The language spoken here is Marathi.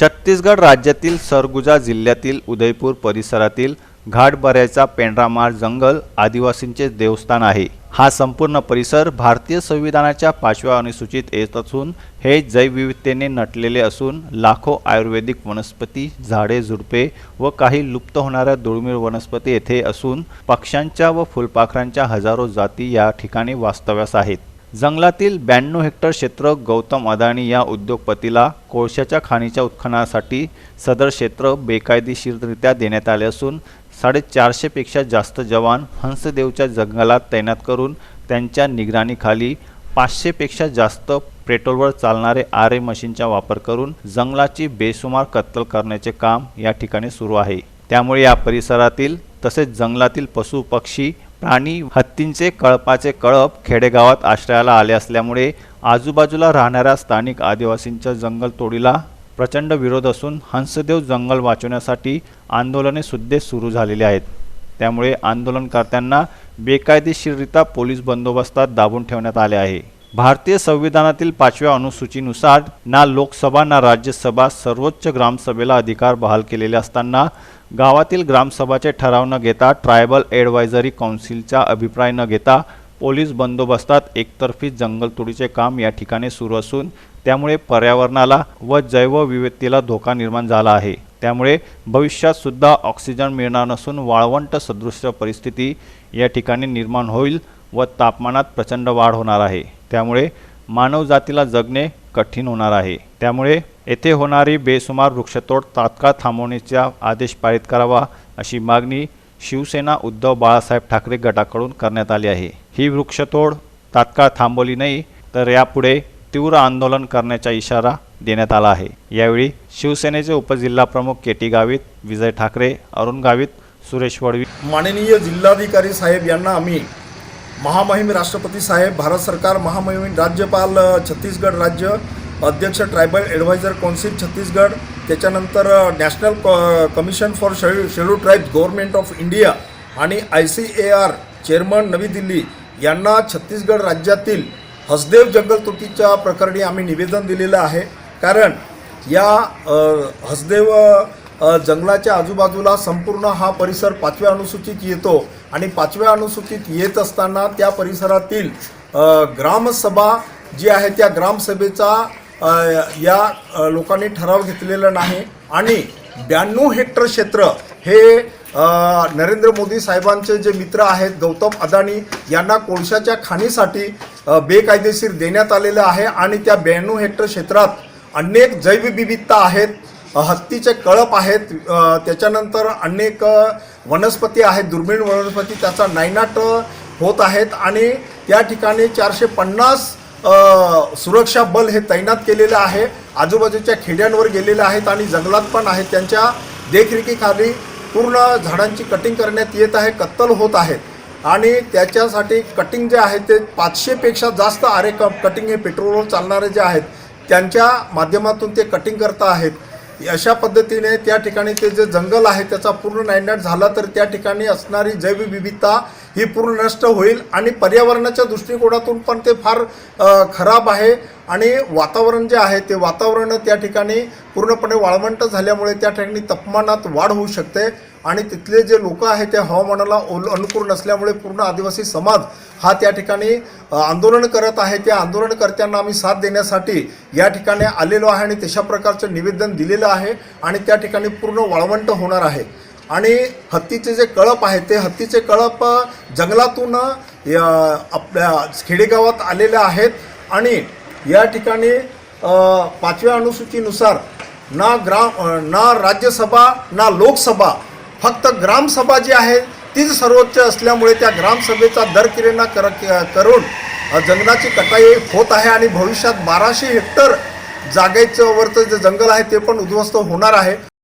छत्तीसगड राज्यातील सरगुजा जिल्ह्यातील उदयपूर परिसरातील घाटबऱ्याचा पेंड्रामाळ जंगल आदिवासींचे देवस्थान आहे. हा संपूर्ण परिसर भारतीय संविधानाच्या पाचव्या अनुसूचित येत असून हे जैवविविधतेने नटलेले असून लाखो आयुर्वेदिक वनस्पती झाडे झुडपे व काही लुप्त होणाऱ्या दुर्मिळ वनस्पती येथे असून पक्ष्यांच्या व फुलपाखरांच्या हजारो जाती या ठिकाणी वास्तव्यास आहेत. जंगलातील ब्याण्णव हेक्टर क्षेत्र गौतम अदानी या उद्योगपतीला कोळशाच्या खाणीच्या उत्खननासाठी सदर क्षेत्र बेकायदेशीररित्या देण्यात आले असून साडेचारशेपेक्षा जास्त जवान हंसदेवच्या जंगलात तैनात करून त्यांच्या निगराणीखाली पाचशेपेक्षा जास्त पेट्रोलवर चालणारे आर ए मशीनचा वापर करून जंगलाची बेसुमार कत्तल करण्याचे काम या ठिकाणी सुरू आहे. त्यामुळे या परिसरातील तसेच जंगलातील पशु पक्षी प्राणी हत्तींचे कळपाचे कळप खेडेगावात आश्रयाला आले असल्यामुळे आजूबाजूला राहणाऱ्या स्थानिक आदिवासींच्या जंगलतोडीला प्रचंड विरोध असून हंसदेव जंगल वाचवण्यासाठी आंदोलने सुद्धा सुरू झालेली आहेत. त्यामुळे आंदोलनकर्त्यांना बेकायदेशीररित्या पोलीस बंदोबस्तात दाबून ठेवण्यात आले आहे. भारतीय संविधानातील पाचव्या अनुसूचीनुसार ना लोकसभा ना राज्यसभा सर्वोच्च ग्रामसभेला अधिकार बहाल केलेले असताना गावातील ग्रामसभाचे ठराव न घेता ट्रायबल ॲडवायझरी काउन्सिलचा अभिप्राय न घेता पोलीस बंदोबस्तात एकतर्फी जंगलतोडीचे काम या ठिकाणी सुरू असून त्यामुळे पर्यावरणाला व जैवविविधतेला धोका निर्माण झाला आहे. त्यामुळे भविष्यात सुद्धा ऑक्सिजन मिळणार नसून वाळवंट सदृश परिस्थिती या ठिकाणी निर्माण होईल व तापमानात प्रचंड वाढ होणार आहे. त्यामुळे मानवजातीला जगणे कठीण होणार आहे. त्यामुळे येथे होणारी बेसुमार वृक्षतोड तात्काळ थांबवण्याचा आदेश पारित करावा अशी मागणी शिवसेना उद्धव बाळासाहेब ठाकरे गटाकडून करण्यात आली आहे. ही वृक्षतोड तात्काळ थांबवली नाही तर यापुढे तीव्र आंदोलन करण्याचा इशारा देण्यात आला आहे. यावेळी शिवसेनेचे उपजिल्हाप्रमुख के टी गावित विजय ठाकरे अरुण गावित सुरेश वडवी माननीय जिल्हाधिकारी साहेब यांना आम्ही महामहिम राष्ट्रपती साहेब भारत सरकार महामहिम राज्यपाल छत्तीसगड राज्य अध्यक्ष ट्रायबल ॲडवायझर कौन्सिल छत्तीसगड त्याच्यानंतर national c- commission for schedu schedule tribes government of India आणि I C A R chairman नवी दिल्ली यांना छत्तीसगड राज्यातील हसदेव जंगलतोडीच्या प्रकरणी आम्ही निवेदन दिलेलं आहे. कारण या हसदेव जंगलाच्या आजूबाजूला संपूर्ण हा परिसर पाचव्या अनुसूचित येतो आणि पाचव्या अनुसूचित येत असताना त्या परिसरातील ग्रामसभा जी आहे त्या ग्रामसभेचा या लोकांनी ठराव घेतलेला नाही. आणि ब्याण्णव हेक्टर क्षेत्र हे नरेंद्र मोदी साहेबांचे जे मित्र आहेत गौतम अदानी यांना कोळशाच्या खाणीसाठी बेकायदेशीर देण्यात आलेलं आहे. आणि त्या ब्याण्णव हेक्टर क्षेत्रात अनेक जैवविविधता आहेत. हत्तीचे कळप आहेत. त्याच्यानंतर अनेक वनस्पती आहेत. दुर्मिळ वनस्पती त्याचा नायनाट होत आहेत आणि त्या ठिकाणी चारशे पन्नास सुरक्षा बल हे तैनात केलेलं आहे. आजूबाजूच्या खेड्यांवर गेलेले आहेत आणि जंगलात पण आहेत. त्यांच्या देखरेखीखाली पूर्ण झाडांची कटिंग करण्यात येत आहे कत्तल होत आहेत आणि त्याच्यासाठी कटिंग जे आहे ते पाचशेपेक्षा जास्त आरे क कटिंग हे पेट्रोलवर चालणारे जे आहेत त्यांच्या माध्यमातून ते कटिंग करता आहेत. अशा पद्धतीने त्या ठिकाणी ते जे जंगल आहे त्याचा पूर्ण नायनाट झाला तर त्या ठिकाणी असणारी जैवविविधता ही पूर्ण नष्ट होईल आणि पर्यावरणाच्या दृष्टिकोनातून पण ते फार खराब आहे. आणि वातावरण जे आहे ते वातावरण त्या ठिकाणी पूर्णपणे वाळवंट झाल्यामुळे त्या ठिकाणी तापमानात वाढ होऊ शकते. आणि तिथले जे लोक आहेत त्या हवामानाला ओल अनुकूल नसल्यामुळे पूर्ण आदिवासी समाज हा त्या ठिकाणी आंदोलन करत आहे. त्या आंदोलनकर्त्यांना आम्ही साथ देण्यासाठी या ठिकाणी आलेलो आहे आणि तशा प्रकारचं निवेदन दिलेलं आहे आणि त्या ठिकाणी पूर्ण वाळवंट होणार आहे. आणि हत्तीचे जे कळप आहे ते हत्तीचे कळप जंगलातून आपल्या खेडेगावात आलेले आहेत आणि या ठिकाणी पाचव्या अनुसूचीनुसार ना ग्राम ना राज्यसभा ना लोकसभा फक्त ग्रामसभा जी आहे तीच सर्वोच्च असल्यामुळे त्या ग्रामसभेचा दरकिरणा कर करून जंगलाची कटाई होत आहे आणि भविष्यात बाराशे हेक्टर जागेचं वरचं जे जंगल आहे ते पण उद्ध्वस्त होणार आहे.